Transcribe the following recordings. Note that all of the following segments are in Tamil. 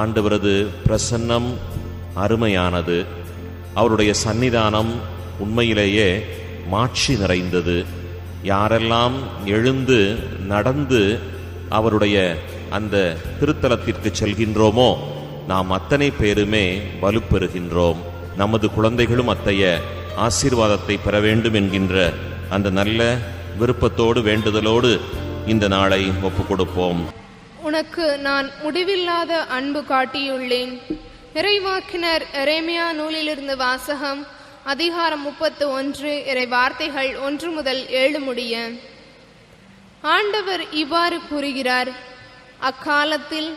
ஆண்டவரது பிரசன்னம் அருமையானது. அவருடைய சன்னிதானம் உண்மையிலேயே மாட்சி நிறைந்தது. யாரெல்லாம் எழுந்து நடந்து அவருடைய அந்த திருத்தலத்திற்கு செல்கின்றோமோ நாம் அத்தனை பேருமே வலுப்பெறுகின்றோம். நமது குழந்தைகளும் அத்தைய ஆசீர்வாதத்தை பெற வேண்டும் என்கின்ற அந்த நல்ல விருப்பத்தோடு வேண்டுதலோடு இந்த நாளை ஒப்புக் கொடுப்போம் உனக்கு நான் முடிவில்லாத அன்பு காட்டியுள்ளேன். இறைவாக்கினர் எரேமியா நூலிலிருந்து வாசகம் அதிகாரம் முப்பத்து ஒன்று இறை வார்த்தைகள் ஒன்று முதல் ஏழு முடிய. ஆண்டவர் இவ்வாறு கூறுகிறார் அக்காலத்தில்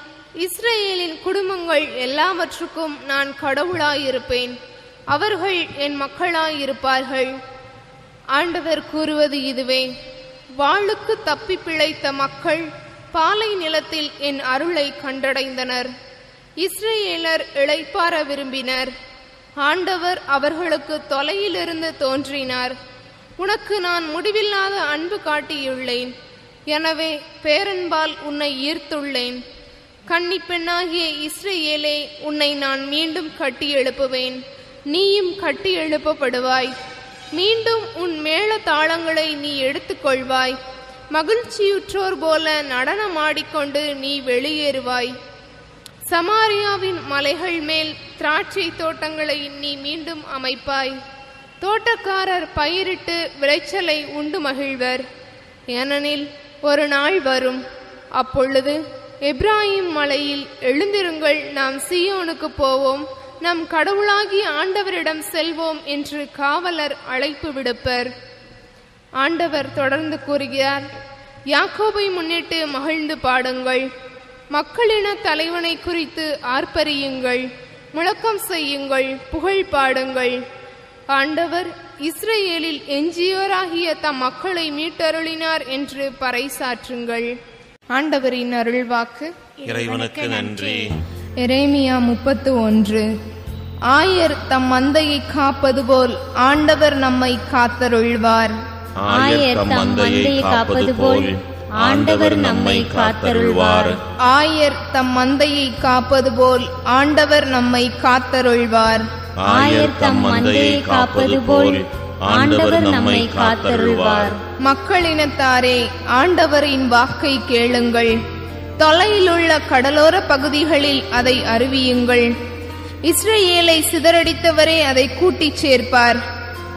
இஸ்ரேலின் குடும்பங்கள் எல்லாவற்றுக்கும் நான் கடவுளாயிருப்பேன். அவர்கள் என் மக்களாயிருப்பார்கள். ஆண்டவர் கூறுவது இதுவே. வாளுக்கு தப்பி பிழைத்த மக்கள் பாலை நிலத்தில் என் அருளை கண்டடைந்தனர். இஸ்ரேலர் இளைப்பார விரும்பினர். ஆண்டவர் அவர்களுக்கு தொலையிலிருந்து தோன்றினார். உனக்கு நான் முடிவில்லாத அன்பு காட்டியுள்ளேன். எனவே பேரன்பால் உன்னை ஈர்த்துள்ளேன். கன்னி பெண்ணாகிய இஸ்ரேலே உன்னை நான் மீண்டும் கட்டி எழுப்புவேன். நீயும் கட்டி எழுப்பப்படுவாய். மீண்டும் உன் மேள தாளங்களை நீ எடுத்துக்கொள்வாய். மகிழ்ச்சியுற்றோர் போல நடனமாடிக்கொண்டு நீ வெளியேறுவாய். சமாரியாவின் மலைகள் மேல் திராட்சை தோட்டங்களை நீ மீண்டும் அமைப்பாய். தோட்டக்காரர் பயிரிட்டு விளைச்சலை உண்டு மகிழ்வர். ஏனெனில் ஒரு நாள் வரும். அப்பொழுது எப்ராஹிம் மலையில் எழுந்திருங்கள் நாம் சியோனுக்கு போவோம். நம் கடவுளாகி ஆண்டவரிடம் செல்வோம் என்று காவலர் அழைப்பு விடுப்பர். ஆண்டவர் தொடர்ந்து கூறுகிறார் யாக்கோபை முன்னிட்டு மகிழ்ந்து பாடுங்கள். மக்களின தலைவனை குறித்து ஆர்ப்பரியுங்கள். முழக்கம் செய்யுங்கள். புகழ் பாடுங்கள். ஆண்டவர் இஸ்ரேலில் எஞ்சியோராகிய தம் மக்களை மீட்டருளினார் என்று பறைசாற்றுங்கள். ஆண்டவரின் அருள்வாக்கு. இறைவனுக்கு நன்றி. எரேமியா முப்பத்து ஒன்று ஆயர் தம் மந்தையை காப்பது போல் ஆண்டவர் நம்மை காத்தருள்வார். ஆயர் தம் மந்தையை காப்பது போல் ஆண்டவர் நம்மை காத்தருள்வார். ஆயர் தம் மந்தையை காப்பது போல் ஆண்டவர் நம்மை காத்தருள்வார். ஆயர் தம் மந்தையை காப்பது போல் ஆண்டவர் நம்மை காத்தருள்வார். மக்களினத்தாரே ஆண்டவரின் வாக்கை கேளுங்கள். தொலையிலுள்ள கடலோர பகுதிகளில் அதை அறிவியுங்கள். இஸ்ரேலை சிதறடித்தவரே அதை கூட்டிச் சேர்ப்பார்.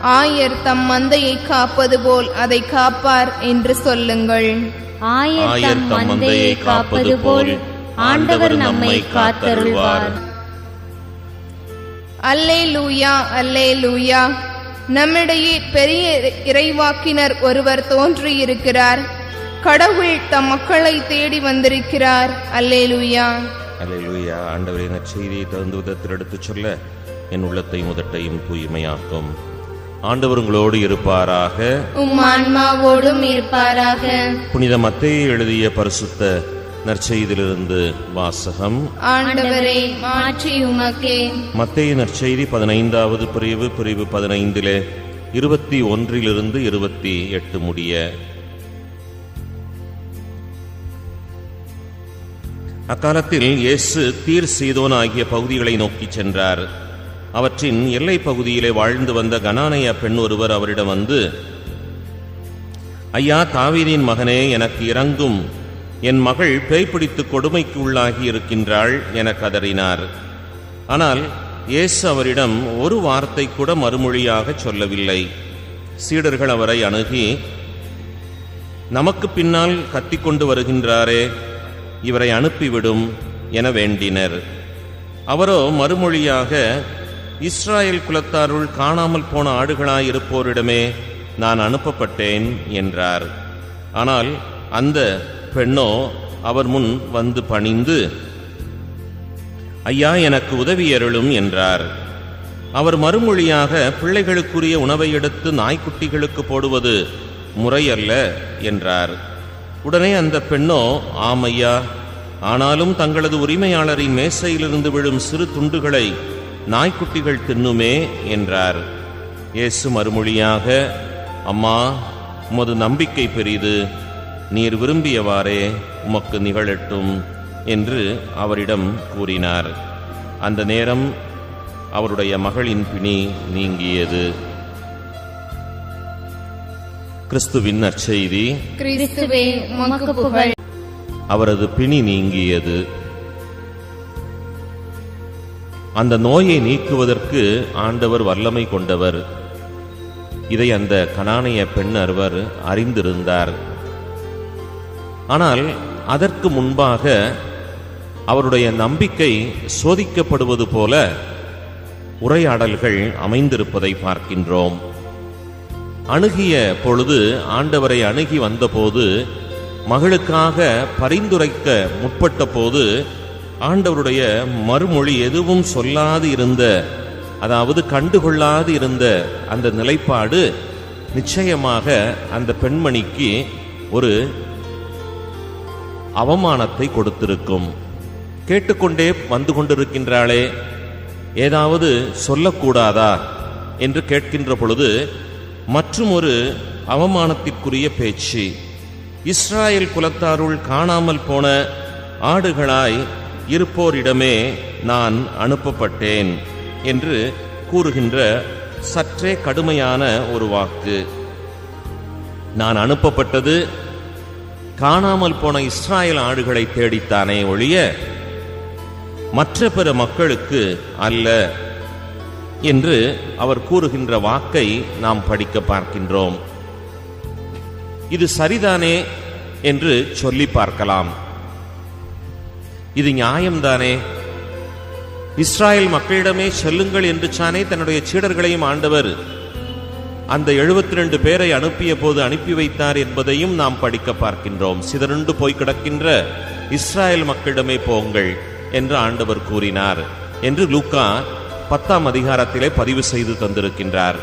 ஆயர் தம் மந்தையை காப்பது போல் அதை காப்பார் என்று சொல்லுங்கள். ஆயர் தம் மந்தையை காப்பது போல் ஆண்டவர் நம்மை காத்தருள்வார். அல்லே லூயா அல்லே லூயா நம்மிடையே பெரிய இறைவாக்கினர் ஒருவர் தோன்றியிருக்கிறார். கடவுள் தம் மக்களை தேடி வந்திருக்கிறார். அல்லே லூயா அல்லேலூயா ஆண்டவரின் நற்செய்தியை தகுந்த விதத்தில் எடுத்துச் சொல்ல என் உள்ளத்தை முதட்டையும் தூய்மையாக்கும். ஆண்டவர் உங்களோடு இருப்பாராக. உம் ஆன்மாவோடும் இருப்பாராக. புனித மத்தேயு எழுதிய பரிசுத்த நற்செய்தியிலிருந்து வாசகம். ஆண்டவரே மாற்றி உமக்கே. மத்தேயு நற்செய்தி பதினைந்தாவது பிரிவு பிரிவு பதினைந்திலே இருபத்தி ஒன்றிலிருந்து இருபத்தி எட்டு முடிய. அக்காலத்தில் இயேசு தீர் சீதோன் ஆகிய பகுதிகளை நோக்கிச் சென்றார். அவற்றின் எல்லைப் பகுதியிலே வாழ்ந்து வந்த கனானைய பெண் ஒருவர் அவரிடம் வந்து ஐயா தாவீரின் மகனே எனக்கு இறங்கும். என் மகள் பேய் பிடித்து கொடுமைக்கு உள்ளாகி இருக்கின்றாள் என கதறினார். ஆனால் இயேசு அவரிடம் ஒரு வார்த்தை கூட மறுமொழியாக சொல்லவில்லை. சீடர்கள் அவரை அணுகி நமக்கு பின்னால் கத்திக்கொண்டு வருகின்றாரே இவரை அனுப்பிவிடும் என வேண்டினர். அவரோ மறுமொழியாக இஸ்ராயேல் குலத்தாருள் காணாமல் போன ஆடுகளாயிருப்போரிடமே நான் அனுப்பப்பட்டேன் என்றார். ஆனால் அந்த பெண்ணோ அவர் முன் வந்து பணிந்து ஐயா எனக்கு உதவி அருளும் என்றார். அவர் மறுமொழியாக பிள்ளைகளுக்குரிய உணவை எடுத்து நாய்க்குட்டிகளுக்கு போடுவது முறையல்ல என்றார். உடனே அந்த பெண்ணோ ஆமையா ஆனாலும் தங்களது உரிமையாளரின் மேசையிலிருந்து விழும் சிறு துண்டுகளை நாய்க்குட்டிகள் தின்னுமே என்றார். இயேசு மறுமொழியாக அம்மா உமது நம்பிக்கை பெரிது. நீர் விரும்பியவாறே உமக்கு நிகழட்டும் என்று அவரிடம் கூறினார். அந்த நேரம் அவருடைய மகளின் பிணி நீங்கியது. கிறிஸ்துவின் நற்செய்தி. அவரது பிணி நீங்கியது. அந்த நோயை நீக்குவதற்கு ஆண்டவர் வல்லமை கொண்டவர். இதை அந்த கனானிய பெண் அறுவர் அறிந்திருந்தார். ஆனால் அதற்கு முன்பாக அவருடைய நம்பிக்கை சோதிக்கப்படுவது போல உரையாடல்கள் அமைந்திருப்பதை பார்க்கின்றோம். அணுகிய பொழுது ஆண்டவரை அணுகி வந்தபோது மகளுக்காக பரிந்துரைக்க முற்பட்ட போது ஆண்டவருடைய மறுமொழி எதுவும் சொல்லாது இருந்த அதாவது கண்டுகொள்ளாது இருந்த அந்த நிலைப்பாடு நிச்சயமாக அந்த பெண்மணிக்கு ஒரு அவமானத்தை கொடுத்திருக்கும். கேட்டுக்கொண்டே வந்து கொண்டிருக்கின்றாளே ஏதாவது சொல்லக்கூடாதா என்று கேட்கின்ற பொழுது மற்றும் ஒரு அவமானத்திற்குரிய பேச்சு. இஸ்ராயல் குலத்தாருள் காணாமல் போன ஆடுகளாய் இருப்போரிடமே நான் அனுப்பப்பட்டேன் என்று கூறுகின்ற சற்றே கடுமையான ஒரு வாக்கு. நான் அனுப்பப்பட்டது காணாமல் போன இஸ்ராயல் ஆடுகளை தேடித்தானே ஒழிய மற்ற பிற மக்களுக்கு அல்ல என்று அவர் கூறுகின்ற வாக்கை நாம் படிக்க பார்க்கின்றோம். இது சரிதானே என்று சொல்லி பார்க்கலாம். இது நியாயம்தானே? இஸ்ராயல் மக்களிடமே செல்லுங்கள் என்று சானே தன்னுடைய சீடர்களையும் ஆண்டவர் அந்த 72 பேரை அனுப்பிய போது அனுப்பி வைத்தார் என்பதையும் நாம் படிக்க பார்க்கின்றோம். சிதறுண்டு போய் கிடக்கின்ற இஸ்ராயல் மக்களிடமே போங்கள் என்று ஆண்டவர் கூறினார் என்று லூக்கா பத்தாம் அதிகாரத்திலே பதிவு செய்து தந்திருக்கின்றார்.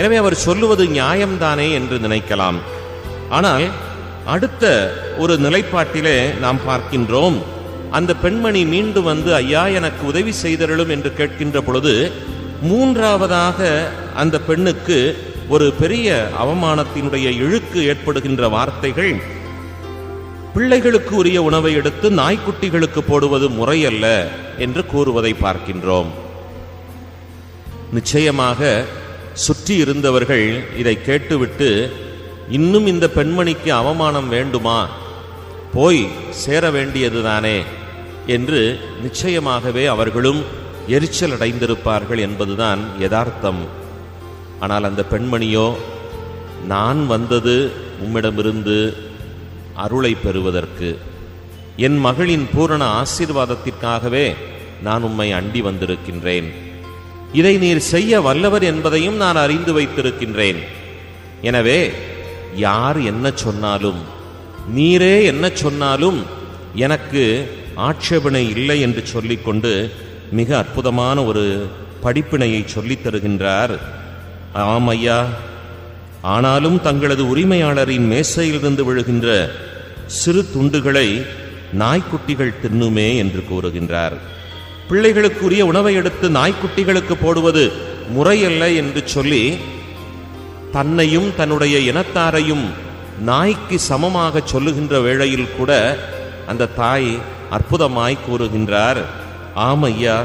எனவே அவர் சொல்லுவது நியாயம்தானே என்று நினைக்கலாம். ஆனால் அடுத்த ஒரு நிலைப்பாட்டிலே நாம் பார்க்கின்றோம். அந்த பெண்மணி மீண்டு வந்து ஐயா எனக்கு உதவி செய்தருளும் என்று கேட்கின்ற பொழுது மூன்றாவதாக அந்த பெண்ணுக்கு ஒரு பெரிய அவமானத்தினுடைய இழுக்கு ஏற்படுகின்ற வார்த்தைகள் பிள்ளைகளுக்கு உரிய உணவை எடுத்து நாய்க்குட்டிகளுக்கு போடுவது முறையல்ல என்று கூறுவதை பார்க்கின்றோம். நிச்சயமாக சுற்றி இருந்தவர்கள் இதை கேட்டுவிட்டு இன்னும் இந்த பெண்மணிக்கு அவமானம் வேண்டுமா? போய் சேர வேண்டியதுதானே? என்று நிச்சயமாகவே அவர்களும் எரிச்சல் அடைந்திருப்பார்கள் என்பதுதான் யதார்த்தம். ஆனால் அந்த பெண்மணியோ நான் வந்தது உம்மிடமிருந்து அருளை பெறுவதற்கு என் மகளின் பூரண ஆசீர்வாதத்திற்காகவே நான் உம்மை அண்டி வந்திருக்கின்றேன். இதை நீர் செய்ய வல்லவர் என்பதையும் நான் அறிந்து வைத்திருக்கின்றேன். எனவே யார் என்ன சொன்னாலும் நீரே என்ன சொன்னாலும் எனக்கு ஆட்சேபனை இல்லை என்று சொல்லிக்கொண்டு மிக அற்புதமான ஒரு படிப்பினையை சொல்லித் தருகின்றார். ஆம் ஐயா ஆனாலும் தங்களது உரிமையாளரின் மேசையிலிருந்து விழுகின்ற சிறு துண்டுகளை நாய்க்குட்டிகள் தின்னுமே என்று கூறுகின்றார். பிள்ளைகளுக்குரிய உணவை எடுத்து நாய்க்குட்டிகளுக்கு போடுவது முறையல்ல என்று சொல்லி தன்னையும் தன்னுடைய இனத்தாரையும் நாய்க்கு சமமாக சொல்லுகின்ற வேளையில் கூட அந்த தாய் அற்புதமாய் கூறுகின்றார். ஆம் ஐயா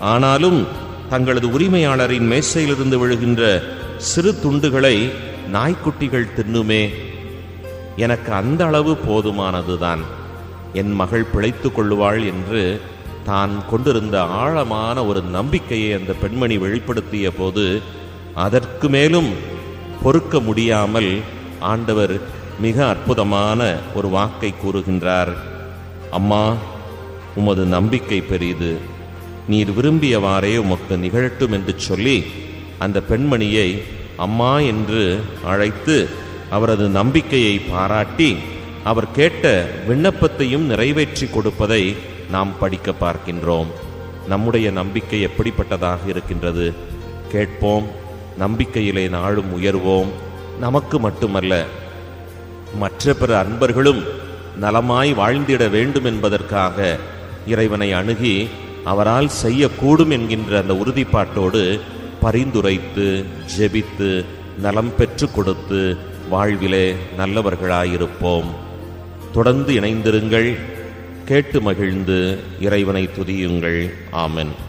ஆனாலும் தங்களது உரிமையாளரின் மேசையிலிருந்து விழுகின்ற சிறு துண்டுகளை நாய்க்குட்டிகள் தின்னுமே. எனக்கு அந்த அளவு போதுமானதுதான். என் மகள் பிழைத்துக் கொள்ளுவாள் என்று தான் கொண்டிருந்த ஆழமான ஒரு நம்பிக்கையை அந்த பெண்மணி வெளிப்படுத்திய போது அதற்கு மேலும் பொறுக்க முடியாமல் ஆண்டவர் மிக அற்புதமான ஒரு வாக்கை கூறுகின்றார். அம்மா உமது நம்பிக்கை பெரியது நீர் விரும்பியவாறே உமக்கு நிகழட்டும் என்று சொல்லி அந்த பெண்மணியை அம்மா என்று அழைத்து அவரது நம்பிக்கையை பாராட்டி அவர் கேட்ட விண்ணப்பத்தையும் நிறைவேற்றி கொடுப்பதை நாம் படிக்க பார்க்கின்றோம். நம்முடைய நம்பிக்கை எப்படிப்பட்டதாக இருக்கின்றது? கேட்போம் நம்பிக்கையிலே நாளும் உயர்வோம். நமக்கு மட்டுமல்ல மற்ற பிற அன்பர்களும் நலமாய் வாழ்ந்திட வேண்டும் என்பதற்காக இறைவனை அணுகி அவரால் செய்யக்கூடும் என்கின்ற அந்த உறுதிப்பாட்டோடு பரிந்துரைத்து ஜெபித்து நலம் பெற்று கொடுத்து வாழ்விலே நல்லவர்களாயிருப்போம். தொடர்ந்து இணைந்திருங்கள். கேட்டு மகிழ்ந்து இறைவனை துதியுங்கள். ஆமென்.